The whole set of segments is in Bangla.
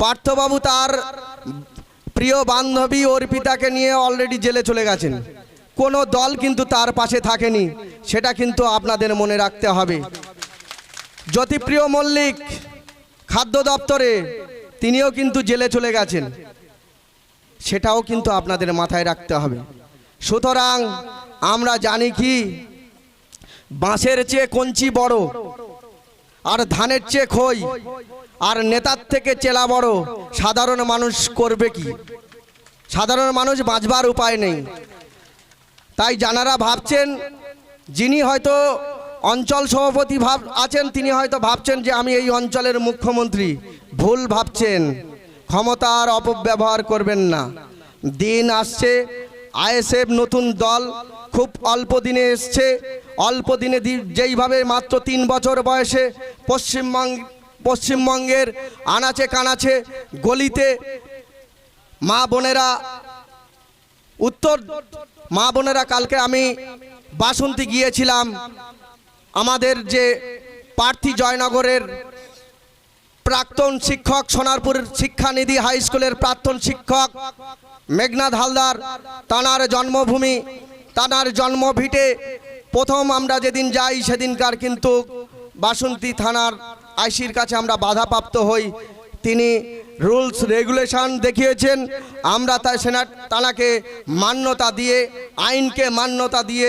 পার্থবাবু তার প্রিয় বান্ধবী অর্পিতাকে নিয়ে অলরেডি জেলে চলে গেছেন। কোনো দল কিন্তু তার পাশে থাকেনি, সেটা কিন্তু আপনাদের মনে রাখতে হবে। জ্যোতিপ্রিয় মল্লিক খাদ্য দপ্তরে, তিনিও কিন্তু জেলে চলে গেছেন। সেটাও কিন্তু আপনাদের মাথায় রাখতে হবে। সুতরাং আমরা জানি কি, বাঁশের চেয়ে কঞ্চি বড়। আর ধানের চেয়ে খই, আর নেতার থেকে চেলা বড়, সাধারণ মানুষ করবে কি? সাধারণ মানুষ বাঁচবার উপায় নেই। তাই জানারা ভাবছেন, যিনি হয়তো অঞ্চল সভাপতি ভাব, আছেন, তিনি হয়তো ভাবছেন যে আমি এই অঞ্চলের মুখ্যমন্ত্রী। ভুল ভাবছেন। ক্ষমতার অপব্যবহার করবেন না। দিন আসছে, আইএসএফ নতুন দল খুব অল্প দিনে এসছে। অল্প দিনে যেইভাবে মাত্র তিন বছর বয়সে পশ্চিমবঙ্গ পশ্চিমবঙ্গের আনাচে কানাচে গলিতে মা বোনেরা উত্তর মা বোনেরা কালকে আমি বাসন্তী গিয়েছিলাম। আমাদের যে প্রার্থী জয়নগরের প্রাক্তন শিক্ষক, সোনারপুর শিক্ষানিধি হাই স্কুলের প্রাক্তন শিক্ষক মেঘনাথ হালদার তানার জন্মভূমি তানার জন্মভিটে প্রথম আমরা যেদিন যাই সেদিনকার কিন্তু বাসন্তী থানার আইসির কাছে আমরা বাধাপ্রাপ্ত হই। তিনি রুলস, রেগুলেশন দেখিয়েছেন। আমরা তাই সেনা তানাকে মান্যতা দিয়ে, আইনকে মান্যতা দিয়ে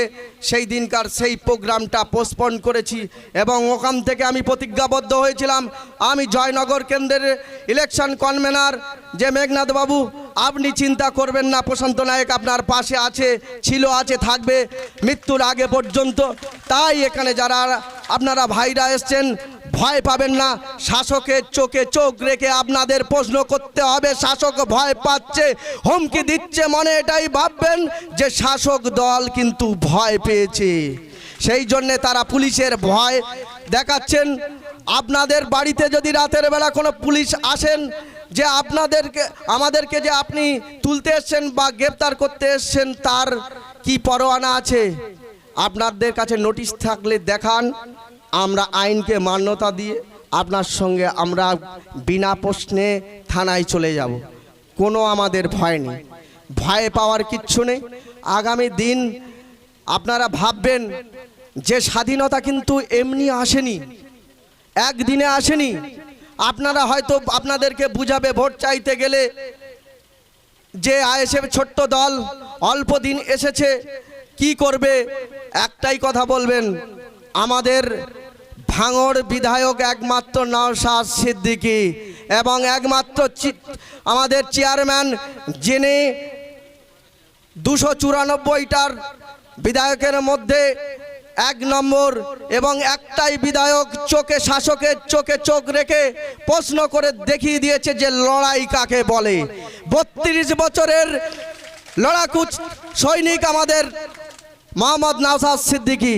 সেই দিনকার সেই প্রোগ্রামটা পোস্টপন করেছি এবং ওখান থেকে আমি প্রতিজ্ঞাবদ্ধ হয়েছিলাম। আমি জয়নগর কেন্দ্রের ইলেকশন কনভেনার যে মেঘনাথ বাবু, আপনি চিন্তা করবেন না, প্রশান্ত নায়ক আপনার পাশে আছে, ছিল, আছে, থাকবে, মৃত্যুর আগে পর্যন্ত। তাই এখানে যারা, আপনারা ভাইরা এসছেন ভয় পাবেন না। শাসকের চোখে চোখ রেখে আপনাদের প্রশ্ন করতে হবে। শাসক ভয় পাচ্ছে, হুমকি দিচ্ছে মনে, এটাই ভাববেন যে শাসক দল কিন্তু ভয় পেয়েছে। সেই জন্যে তারা পুলিশের ভয় দেখাচ্ছেন। আপনাদের বাড়িতে যদি রাতের বেলা কোনো পুলিশ আসেন, যে আপনাদেরকে, আমাদেরকে যে আপনি তুলতে এসছেন বা গ্রেপ্তার করতে এসছেন, তার কি পরোয়ানা আছে? আপনাদের কাছে নোটিশ থাকলে দেখান। আমরা আইনকে মান্যতা দিয়ে আপনার সঙ্গে আমরা বিনা প্রশ্নে থানায় চলে যাব। কোনো আমাদের ভয় নেই। ভয় পাওয়ার কিচ্ছু নেই। আগামী দিন আপনারা ভাববেন, যে স্বাধীনতা কিন্তু এমনি আসেনি, একদিনে আসেনি। আপনারা হয়তো আপনাদেরকে বুঝাবে, ভোট চাইতে গেলে যে আইএসএফ ছোট্ট দল অল্প দিন এসেছে, কি করবে? একটাই কথা বলবেন, আমাদের ভাঙড় বিধায়ক একমাত্র নওশাদ সিদ্দিকী এবং একমাত্র আমাদের চেয়ারম্যান যিনি দুশো চুরানব্বইটার বিধায়কের মধ্যে এক নম্বর এবং একটাই বিধায়ক চোখে শাসকের চোখে চোখ রেখে প্রশ্ন করে দেখিয়ে দিয়েছে যে লড়াই কাকে বলে। বত্রিশ বছরের লড়াকু সৈনিক আমাদের মোহাম্মদ নওশাদ সিদ্দিকী।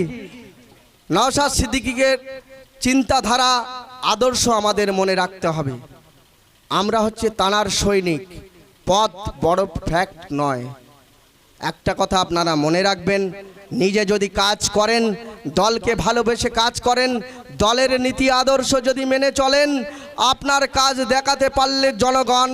নওশাদ সিদ্দিকিকের চিন্তাধারা, আদর্শ আমাদের মনে রাখতে হবে। আমরা হচ্ছে তানার সৈনিক, পথ বড় ফ্যাক্ট নয়। একটা কথা আপনারা মনে রাখবেন, নিজে যদি কাজ করেন, দলকে ভালোবেসে কাজ করেন, দলের নীতি, আদর্শ যদি মেনে চলেন আপনার কাজ দেখাতে পারলে জনগণ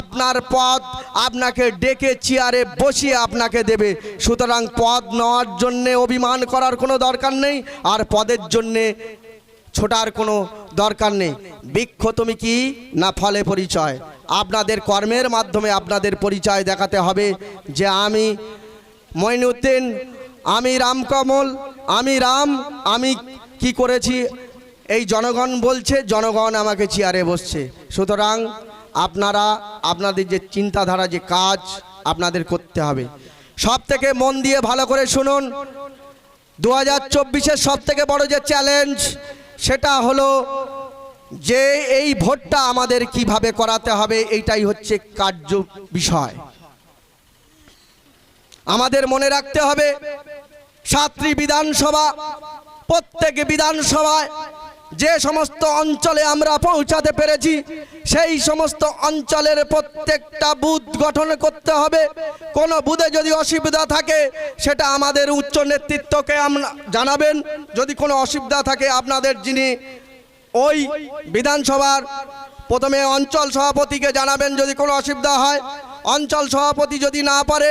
আপনার পদ আপনাকে ডেকে চেয়ারে বসিয়ে আপনাকে দেবে। সুতরাং পদ নেওয়ার জন্যে অভিমান করার কোনো দরকার নেই আর পদের জন্যে ছোটার কোনো দরকার নেই। বৃক্ষ তুমি কি না ফলে পরিচয়? আপনাদের কর্মের মাধ্যমে আপনাদের পরিচয় দেখাতে হবে যে আমি মঈনুদ্দিন আমি রামকমল, আমি রাম, আমি কি করেছি? এই জনগণ বলছে, জনগণ আমাকে চেয়ারে বসছে। সুতরাং আপনারা, আপনাদের যে চিন্তাধারা, যে কাজ, আপনাদের করতে হবে। সব থেকে মন দিয়ে ভালো করে শুনুন। দু হাজার চব্বিশের সব থেকে বড় যে চ্যালেঞ্জ সেটা হলো যে এই ভোটটা আমাদের কীভাবে করাতে হবে, এইটাই হচ্ছে কার্য বিষয়। আমাদের মনে রাখতে হবে, সাতটি বিধানসভা, প্রত্যেক বিধানসভায় যে সমস্ত অঞ্চলে আমরা পৌঁছাতে পেরেছি, সেই সমস্ত অঞ্চলের প্রত্যেকটা বুথ গঠন করতে হবে। কোনো বুথে যদি অসুবিধা থাকে, সেটা আমাদের উচ্চ নেতৃত্বকে আমরা জানাবেন। যদি কোনো অসুবিধা থাকে, আপনাদের যিনি ওই বিধানসভার প্রথমে অঞ্চল সভাপতিকে জানাবেন যদি কোনো অসুবিধা হয়। অঞ্চল সভাপতি যদি না পারে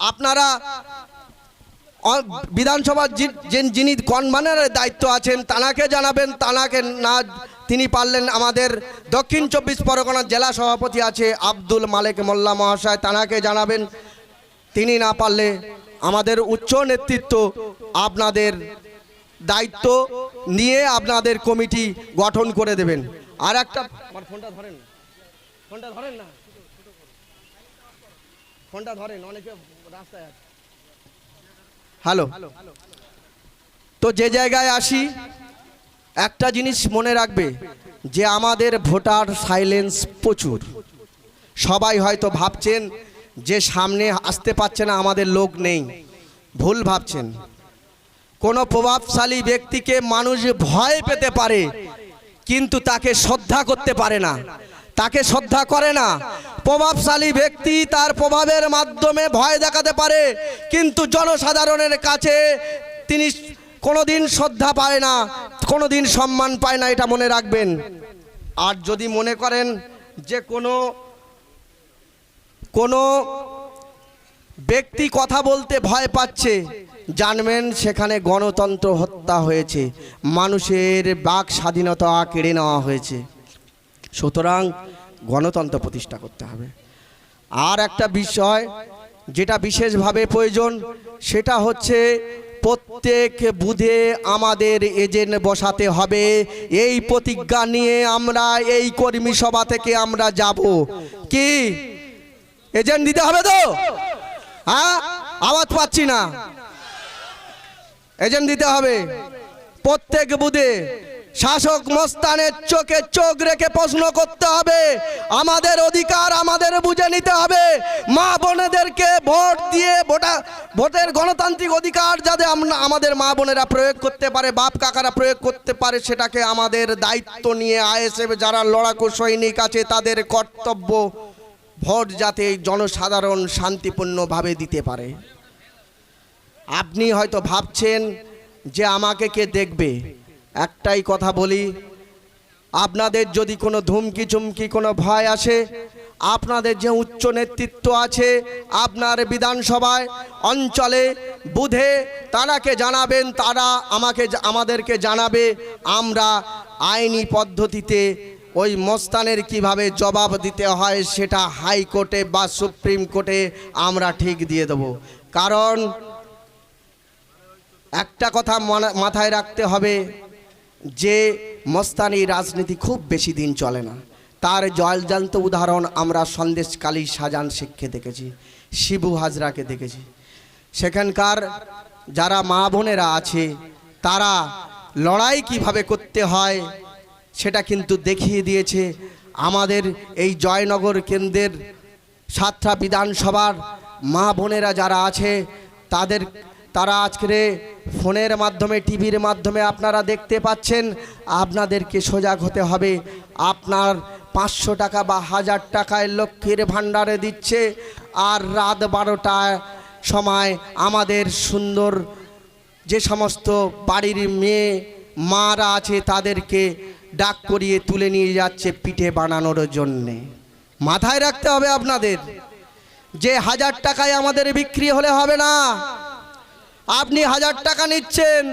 আপনারা বিধানসভার যিনি- কনভেনারের দায়িত্ব আছেন, তানাকে জানাবেন, তানাকে না তিনি পারলেন আমাদের দক্ষিণ চব্বিশ পরগনার জেলা সভাপতি আছে আব্দুল মালেক মোল্লা মহাশয়, তানাকে জানাবেন। তিনি না পারলে আমাদের উচ্চ নেতৃত্ব আপনাদের দায়িত্ব নিয়ে আপনাদের কমিটি গঠন করে দেবেন। আর একটা ফোনটা ধরেন। ফোনটা ধরেন না। ফোনটা ধরেন, অনেকে রাস্তায় আছে। হ্যালো। তো যে জায়গায় আসি, একটা জিনিস মনে রাখবে যে আমাদের ভোটার সাইলেন্স প্রচুর। সবাই হয়তো ভাবছেন যে সামনে আসতে পারছে না, আমাদের লোক নেই। ভুল ভাবছেন। কোনো প্রভাবশালী ব্যক্তিকে মানুষ ভয় পেতে পারে, কিন্তু তাকে শ্রদ্ধা করতে পারে না। তাকে শ্রদ্ধা করে না প্রভাবশালী ব্যক্তি তার প্রভাবের মাধ্যমে ভয় দেখাতে পারে। কিন্তু জনসাধারণের কাছে তিনি কোনোদিন শ্রদ্ধা পায় না, কোনোদিন সম্মান পায় না, এটা মনে রাখবেন। আর যদি মনে করেন যে কোনো কোনো ব্যক্তি কথা বলতে ভয় পাচ্ছে, জানবেন সেখানে গণতন্ত্র হত্যা হয়েছে, মানুষের বাক স্বাধীনতা কেড়ে নেওয়া হয়েছে। সুতরাং গণতন্ত্র প্রতিষ্ঠা করতে হবে। আর একটা বিষয় যেটা বিশেষভাবে প্রয়োজন, সেটা হচ্ছে প্রত্যেক বুধে আমাদের এজেন্ট বসাতে হবে। এই প্রতিজ্ঞা নিয়ে আমরা, এই কর্মী সভা থেকে আমরা যাব। কি? এজেন্ট দিতে হবে তো? হ্যাঁ? আওয়াজ পাচ্ছি না। এজেন্ট দিতে হবে। প্রত্যেক বুধে শাসক মস্তানের চোখে চোখ রেখে প্রশ্ন করতে হবে। আমাদের অধিকার আমাদের বুঝে নিতে হবে। মা বোনেদেরকে ভোট দিয়ে ভোটা ভোটের গণতান্ত্রিক অধিকার যাতে আমাদের মা বোনেরা প্রয়োগ করতে পারে, বাপ কাকারা প্রয়োগ করতে পারে, সেটাকে আমাদের দায়িত্ব নিয়ে আইএসএফ যারা লড়াকু সৈনিক আছে, তাদের কর্তব্য ভোট যাতে জনসাধারণ শান্তিপূর্ণভাবে দিতে পারে। আপনি হয়তো ভাবছেন যে আমাকে কে দেখবে? একটাই কথা বলি, আপনাদের যদি কোনো ধুমকি চুমকি, কোনো ভয় আসে, আপনাদের যে উচ্চ নেতৃত্ব আছে, আপনার বিধানসভায়, অঞ্চলে, বুধে তারাকে জানাবেন, তারা আমাকে আমাদেরকে জানাবে, আমরা আইনি পদ্ধতিতে ওই মস্তানের কীভাবে জবাব দিতে হয়, সেটা হাইকোর্টে বা সুপ্রিম কোর্টে আমরা ঠিক দিয়ে দেব। কারণ একটা কথা মাথায় রাখতে হবে যে মস্তানি রাজনীতি খুব বেশি দিন চলে না। তার জলজান্ত উদাহরণ আমরা সন্দেশকালী সাজান শেখকে দেখেছি, শিবু হাজরাকে দেখেছি। সেখানকার যারা মা বোনেরা আছে, তারা লড়াই কীভাবে করতে হয়, সেটা কিন্তু দেখিয়ে দিয়েছে আমাদের এই জয়নগর কেন্দ্রের সাতটা বিধানসভার মা বোনেরা যারা আছে, তাদের তারা আজকের ফোনের মাধ্যমে, টিভির মাধ্যমে আপনারা দেখতে পাচ্ছেন, আপনাদেরকে সজাগ হতে হবে। আপনার পাঁচশো টাকা বা হাজার টাকায় লক্ষ্মীর ভাণ্ডারে দিচ্ছে, আর রাত বারোটায় সময় আমাদের সুন্দর যে সমস্ত বাড়ির মেয়ে, মারা আছে তাদেরকে ডাক করিয়ে তুলে নিয়ে যাচ্ছে পিঠে বানানোর জন্যে। মাথায় রাখতে হবে আপনাদের, যে হাজার টাকায় আমাদের বিক্রি হলে হবে না। আপনি হাজার টাকা নিচ্ছেন।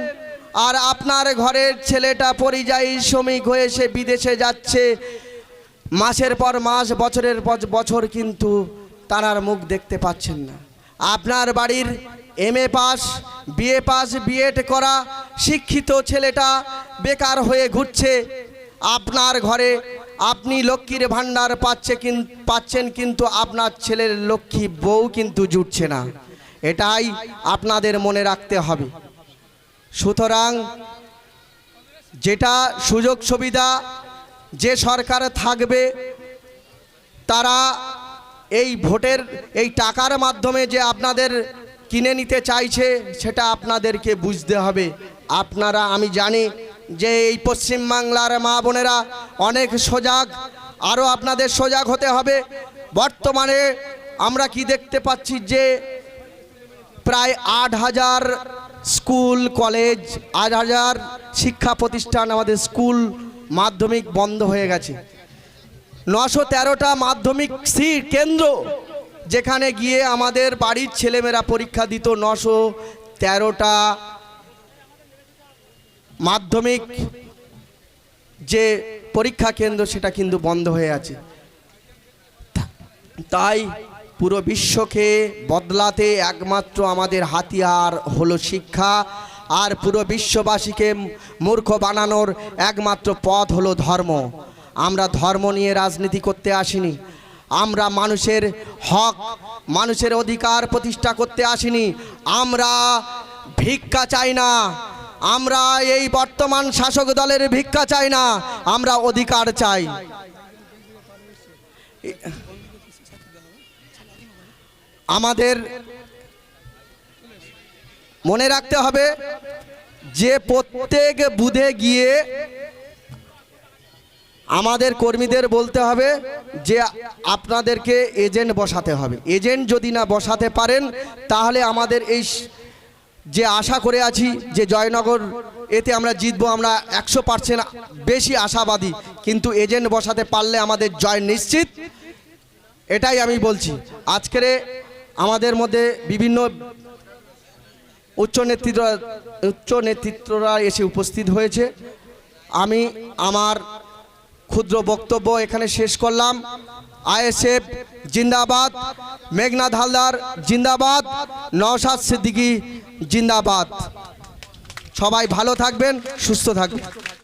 আর আপনার ঘরের ছেলেটা পরিযায়ী শ্রমিক হয়ে সে বিদেশে যাচ্ছে। মাসের পর মাস, বছরের পর বছর কিন্তু তারার মুখ দেখতে পাচ্ছেন না। আপনার বাড়ির M A pass BA pass BEd করা শিক্ষিত ছেলেটা বেকার হয়ে ঘুরছে। আপনার ঘরে আপনি লক্ষ্মীর ভাণ্ডার পাচ্ছে পাচ্ছেন কিন্তু আপনার ছেলের লক্ষ্মী বউ কিন্তু জুটছে না। এটাই আপনাদের মনে রাখতে হবে। সুতরাং যেটা সুযোগ সুবিধা যে সরকার থাকবে, তারা এই ভোটের, এই টাকার মাধ্যমে যে আপনাদের কিনে নিতে চাইছে, সেটা আপনাদেরকে বুঝতে হবে। আপনারা, আমি জানি যে এই পশ্চিমবাংলার মা বোনেরা অনেক সজাগ, আরও আপনাদের সজাগ হতে হবে। বর্তমানে আমরা কি দেখতে পাচ্ছি যে প্রায় আট হাজার স্কুল, কলেজ, আট হাজার শিক্ষা প্রতিষ্ঠান আমাদের স্কুল মাধ্যমিক বন্ধ হয়ে গেছে। নশো তেরোটা মাধ্যমিক সিট কেন্দ্র যেখানে গিয়ে আমাদের বাড়ির ছেলেমেয়েরা পরীক্ষা দিত নশো তেরোটা মাধ্যমিক যে পরীক্ষা কেন্দ্র সেটা কিন্তু বন্ধ হয়ে আছে। তাই পুরো বিশ্বকে বদলাতে একমাত্র আমাদের হাতিয়ার হলো শিক্ষা, আর পুরো বিশ্ববাসীকে মূর্খ বানানোর একমাত্র পথ হলো ধর্ম। আমরা ধর্ম নিয়ে রাজনীতি করতে আসিনি। আমরা মানুষের হক, মানুষের অধিকার প্রতিষ্ঠা করতে আসিনি। আমরা ভিক্ষা চাই না। আমরা এই বর্তমান শাসক দলের ভিক্ষা চাই না। আমরা অধিকার চাই। আমাদের মনে রাখতে হবে যে প্রত্যেক বুধে গিয়ে আমাদের কর্মীদের বলতে হবে যে আপনাদেরকে এজেন্ট বসাতে হবে। এজেন্ট যদি না বসাতে পারেন, তাহলে আমাদের এই যে আশা করে আছি যে জয়নগর এতে আমরা জিতবো, আমরা একশো পার্সেন্ট বেশি আশাবাদী। কিন্তু এজেন্ট বসাতে পারলে আমাদের জয় নিশ্চিত। এটাই আমি বলছি। আজকের আমাদের মধ্যে বিভিন্ন উচ্চ নেতৃত্ব উচ্চ নেতৃত্বরা এসে উপস্থিত হয়েছে। আমি আমার ক্ষুদ্র বক্তব্য এখানে শেষ করলাম। আইএসএফ জিন্দাবাদ মেঘনাথ হালদার জিন্দাবাদ, নওশাদ সিদ্দিকি জিন্দাবাদ। সবাই ভালো থাকবেন, সুস্থ থাকবেন।